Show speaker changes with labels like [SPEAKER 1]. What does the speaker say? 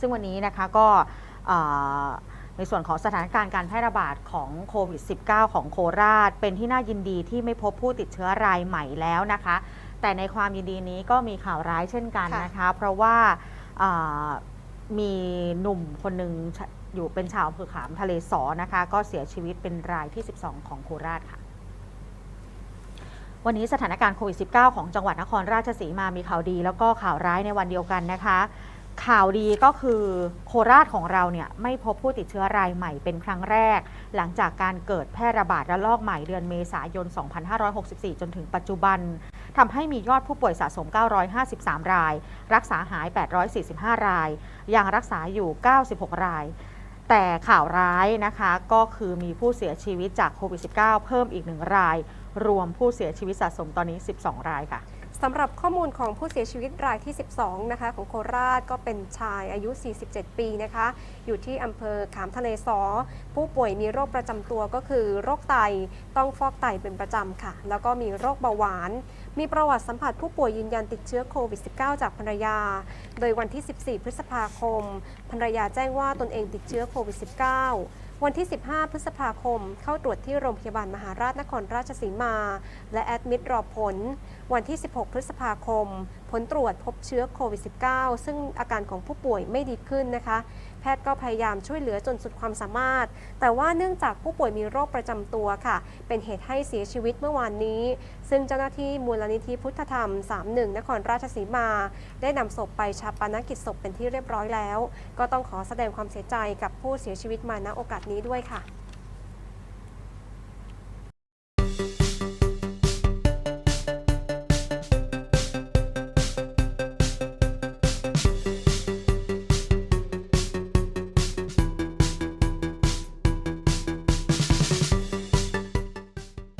[SPEAKER 1] ซึ่งวันนี้นะคะก็เอ่อในส่วนของสถานการณ์การแพร่ระบาดของโควิด -19 ของโคราช เป็นที่น่ายินดีที่ไม่พบผู้ติดเชื้อรายใหม่แล้วนะคะ แต่ในความยินดีนี้ก็มีข่าวร้ายเช่นกัน
[SPEAKER 2] ค่ะ
[SPEAKER 1] นะคะ เพราะว่าเอ่อมีหนุ่มคนหนึ่งชะอยู่เป็นชาวอำเภอขามทะเลสอนะคะ ก็เสียชีวิตเป็นรายที่ 12 ของโคราชค่ะ วันนี้สถานการณ์โควิด -19 ของจังหวัดนครราชสีมามีข่าวดี แล้วก็ข่าวร้ายในวันเดียวกันนะคะ ข่าวดีก็คือโคราชของเราเนี่ยไม่พบผู้ติดเชื้อรายใหม่เป็นครั้งแรก หลังจากการเกิดแพร่ระบาดระลอกใหม่เดือนเมษายน 2564 จนถึงปัจจุบันทำให้มียอดผู้ป่วยสะสม 953 ราย รักษาหาย 845 ราย ยังรักษาอยู่ 96 ราย แต่ข่าวร้ายนะคะก็คือมีผู้เสียชีวิตจากโควิด -19 เพิ่มอีกหนึ่งราย รวมผู้เสียชีวิตสะสมตอนนี้ 12 รายค่ะ
[SPEAKER 2] สำหรับข้อมูลของผู้เสียชีวิตรายที่ 12 นะคะ ของโคราชก็เป็นชายอายุ 47 ปีนะคะ อยู่ที่อำเภอขามทะเลสอ ผู้ป่วยมีโรคประจำตัวก็คือโรคไตต้องฟอกไตเป็นประจำค่ะ แล้วก็มีโรคเบาหวาน มีประวัติสัมผัสผู้ป่วยยืนยันติดเชื้อโควิด -19 จากภรรยา โดยวันที่ 14 พฤษภาคมภรรยาแจ้งว่าตนเองติดเชื้อโควิด -19 วันที่ 15 พฤษภาคม เข้าตรวจที่โรงพยาบาลมหาราชนครราชสีมา และแอดมิดรอผล วันที่ 16 พฤษภาคม ผลตรวจพบเชื้อโควิด -19 ซึ่งอาการของผู้ป่วยไม่ดีขึ้นนะคะ แพทย์ก็พยายามช่วยเหลือจนสุดความสามารถ แต่ว่าเนื่องจากผู้ป่วยมีโรคประจำตัวค่ะ เป็นเหตุให้เสียชีวิตเมื่อวานนี้ ซึ่งเจ้าหน้าที่มูลนิธิพุทธธรรม 31 นครราชสีมา ได้นำศพไปชาปนกิจศพเป็นที่เรียบร้อยแล้ว ก็ต้องขอแสดงความเสียใจกับผู้เสียชีวิตมาณโอกาสนี้ด้วยค่ะ